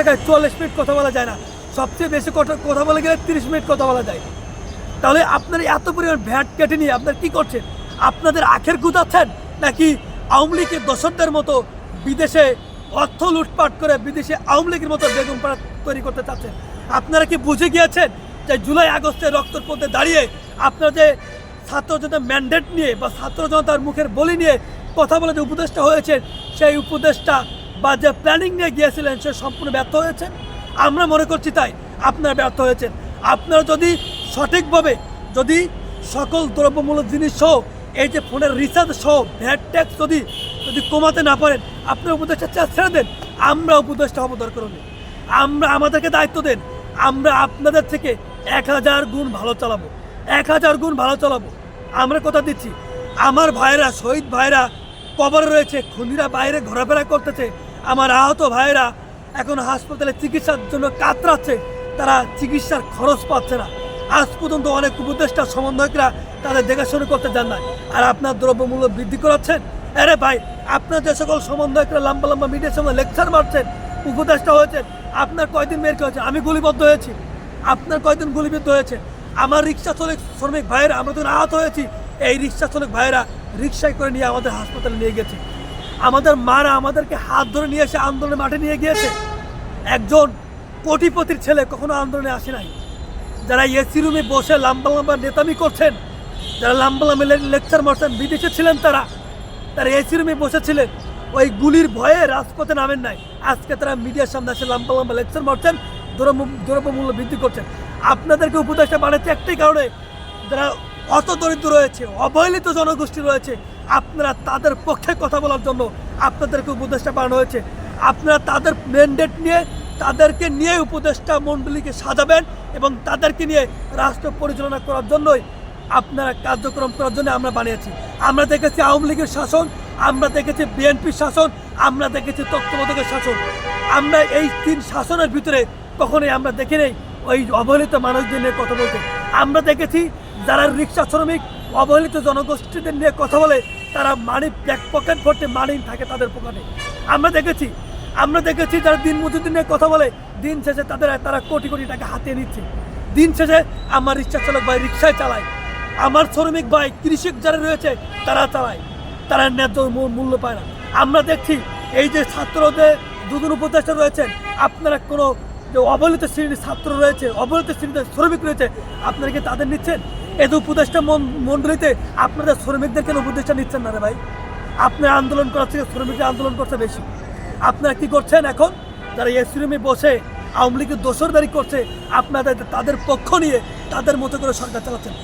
টাকায় চুয়াল্লিশ মিনিট কথা বলা যায় না। সবচেয়ে বেশি কথা বলে গেলে তিরিশ মিনিট কথা বলা যায়। তাহলে আপনার এত পরিমাণ ভ্যাট কেটে নিয়ে আপনার কি করছেন? আপনাদের আখের গুতাচ্ছেন? নাকি আওয়ামী লীগের দশকদের মতো বিদেশে অর্থ লুটপাট করে বিদেশে আওয়ামী লীগের মতো বেগম পাড়া তৈরি করতে চাচ্ছেন? আপনারা কি বুঝে গিয়েছেন যে জুলাই, আগস্টে রক্তর পথে দাঁড়িয়ে আপনারা যে ছাত্র জনতার ম্যান্ডেট নিয়ে বা ছাত্র জনতার মুখের বলি নিয়ে কথা বলে যে উপদেশটা হয়েছে সেই উপদেশটা বা যে প্ল্যানিং নিয়ে গিয়েছিলেন সে সম্পূর্ণ ব্যর্থ হয়েছে আমরা মনে করছি তাই। আপনারা ব্যর্থ হয়েছেন। আপনারা যদি সঠিকভাবে যদি সকল দ্রব্যমূল্য জিনিস সহ, এই যে ফোনের রিচার্জ সহ ভ্যাট ট্যাক্স যদি যদি কমাতে না পারেন, আপনার উপদেশটা চা- ছেড়ে দেন। আমরা উপদেশটা হব, দরকার নেই। আমরা আমাদেরকে দায়িত্ব দেন। আমরা আপনাদের থেকে এক হাজার গুণ ভালো চালাবো। এক হাজার গুণ ভালো চালাবো। আমরা কথা দিচ্ছি। আমার ভাইরা, শহীদ ভাইরা কবর রয়েছে, খুনিরা বাইরে ঘোরাফেরা করতেছে। আমার আহত ভাইরা এখন হাসপাতালে চিকিৎসার জন্য কাতরাচ্ছে। তারা চিকিৎসার খরচ পাচ্ছে না। আজ পর্যন্ত অনেক উপদেষ্টা সমন্বয়করা তাদের দেখাশোনা করতে যান না আর আপনার দ্রব্যমূল্য বৃদ্ধি করাচ্ছেন? আরে ভাই, আপনার যে সকল সমন্বয়করা লম্বা লম্বা মিডিয়ার সামনে লেকচার মারছেন, উপদেষ্টা হয়েছেন, আপনার কয়দিন বের হয়েছে আমি গুলিবদ্ধ হয়েছি। আপনার কয়দিন গুলিবিদ্ধ হয়েছে? আমার রিক্সা চালক শ্রমিক ভাইয়েরা, আমরা যখন আহত হয়েছি, এই রিক্সা চালক ভাইয়েরা রিক্সায় করে নিয়ে আমাদের হাসপাতালে নিয়ে গেছে। আমাদের মারা আমাদেরকে হাত ধরে নিয়ে এসে আন্দোলনের মাঠে নিয়ে গিয়েছে। একজন কোটিপতির ছেলে কখনো আন্দোলনে আসে নাই। যারা এসি রুমে বসে লাম্বা লাম্বা নেতামি করছেন, যারা লম্বা লম্বা লেকচার মারছেন, বিদেশে ছিলেন তারা তারা এসি রুমে বসেছিলেন, ওই গুলির ভয়ে রাজপথে নামেন নাই। আজকে তারা মিডিয়ার সামনে এসে লম্বা লম্বা লেকচার মারছেন, দ্রব্য দ্রব্যমূল্য বৃদ্ধি করছেন। আপনাদেরকে উপদেশটা বানাচ্ছে একটাই কারণে, যারা অত দরিদ্র রয়েছে, অবহেলিত জনগোষ্ঠী রয়েছে আপনারা তাদের পক্ষে কথা বলার জন্য আপনাদেরকে উপদেশটা বানানো হয়েছে। আপনারা তাদের ম্যান্ডেট নিয়ে, তাদেরকে নিয়ে উপদেষ্টা মণ্ডলীকে সাজাবেন এবং তাদেরকে নিয়ে রাষ্ট্র পরিচালনা করার জন্যই আপনারা কার্যক্রম করার জন্য আমরা বানিয়েছি। আমরা দেখেছি আওয়ামী লীগের শাসন, আমরা দেখেছি বিএনপির শাসন, আমরা দেখেছি তত্ত্বাবধায়কের শাসন। আমরা এই তিন শাসনের ভিতরে কখনোই আমরা দেখি নেই ওই অবহেলিত মানুষদের নিয়ে কথা বলতে। আমরা দেখেছি যারা রিক্সা শ্রমিক, অবহেলিত জনগোষ্ঠীদের নিয়ে কথা বলে তারা মানি ব্যাক পকেট ভর্তি মানি থাকে তাদের পকেটে আমরা দেখেছি আমরা দেখেছি যারা দিন মজুরি কথা বলে, দিন শেষে তাদের, তারা কোটি কোটি টাকা হাতিয়ে নিচ্ছে। দিন শেষে আমার রিক্সা চালক ভাই রিক্সায় চালায়। আমার শ্রমিক ভাই, কৃষক যারা রয়েছে, তারা চালায়। তারা ন্যায্য মূল্য পায় না। আমরা দেখছি, এই যে ছাত্রদের দুজন উপদেষ্টা রয়েছেন, আপনারা কোনো যে অবহেলিত শ্রেণির ছাত্র রয়েছে, অবহেলিত শ্রেণীতে শ্রমিক রয়েছে, আপনারা কি তাদের নিচ্ছেন? এদের উপদেষ্টা মণ্ডলীতে আপনাদের শ্রমিকদের কেন উপদেষ্টা নিচ্ছেন না রে ভাই? আপনার আন্দোলন করার থেকে শ্রমিকরা আন্দোলন করছে বেশি। আপনারা কি করছেন এখন? যারা এসি রুমে বসে আওয়ামী লীগের দোষরদারি করছে, আপনাদের তাদের পক্ষ নিয়ে তাদের মতো করে সরকার চালাচ্ছেন।